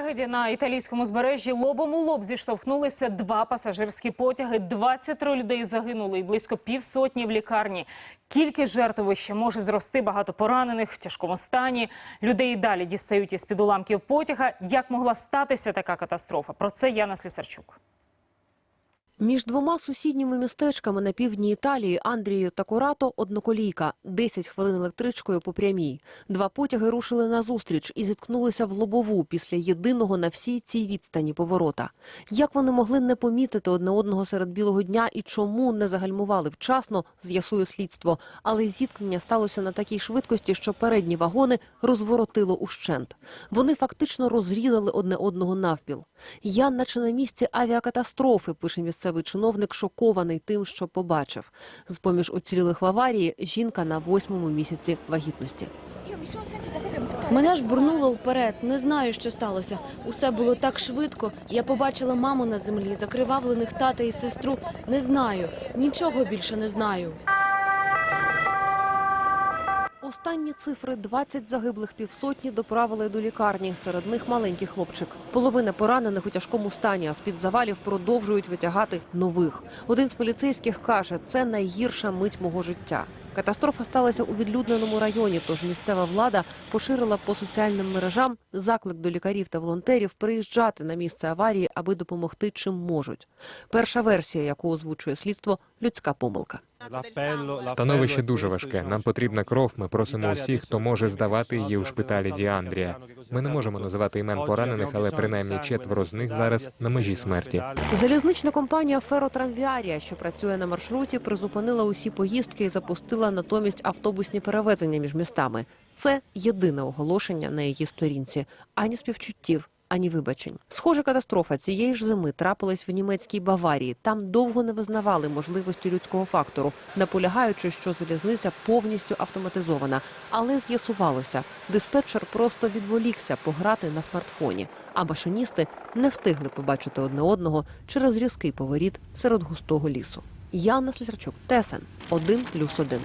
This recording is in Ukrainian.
Трагедія на італійському збережжі лобом у лоб зіштовхнулися два пасажирські потяги. 23 людей загинули і близько півсотні в лікарні. Кількість жертовища може зрости, багато поранених в тяжкому стані. Людей і далі дістають із під уламків потяга. Як могла статися така катастрофа? Про це Яна Слісарчук. Між двома сусідніми містечками на півдні Італії Андрію та Корато одноколійка. 10 хвилин електричкою по прямій. Два потяги рушили назустріч і зіткнулися в лобову після єдиного на всій цій відстані поворота. Як вони могли не помітити одне одного серед білого дня і чому не загальмували вчасно, з'ясує слідство. Але зіткнення сталося на такій швидкості, що передні вагони розворотило ущент. Вони фактично розрізали одне одного навпіл. Я наче на місці авіакатастрофи, пише місцевий чиновник, шокований тим, що побачив. З-поміж уцілілих в аварії жінка на восьмому місяці вагітності. Мене ж бурнуло вперед. Не знаю, що сталося. Усе було так швидко. Я побачила маму на землі, закривавлених тата і сестру. Не знаю. Нічого більше не знаю. Останні цифри 20 загиблих півсотні доправили до лікарні. Серед них маленький хлопчик. Половина поранених у тяжкому стані, а з-під завалів продовжують витягати нових. Один з поліцейських каже, це найгірша мить мого життя. Катастрофа сталася у відлюдненому районі, тож місцева влада поширила по соціальним мережам заклик до лікарів та волонтерів приїжджати на місце аварії, аби допомогти чим можуть. Перша версія, яку озвучує слідство, людська помилка. Становище дуже важке. Нам потрібна кров. Ми просимо усіх, хто може здавати її у шпиталі Діандрія. Ми не можемо називати імен поранених, але принаймні четверо з них зараз на межі смерті. Залізнична компанія Феротрамвіарія, що працює на маршруті, призупинила усі поїздки і запустила натомість автобусні перевезення між містами. Це єдине оголошення на її сторінці. Ані співчуттів, ані вибачень. Схожа катастрофа цієї ж зими трапилась в німецькій Баварії. Там довго не визнавали можливості людського фактору, наполягаючи, що залізниця повністю автоматизована. Але з'ясувалося, диспетчер просто відволікся пограти на смартфоні, а машиністи не встигли побачити одне одного через різкий поворіт серед густого лісу. Яна Слісарчук, ТСН 1+,1.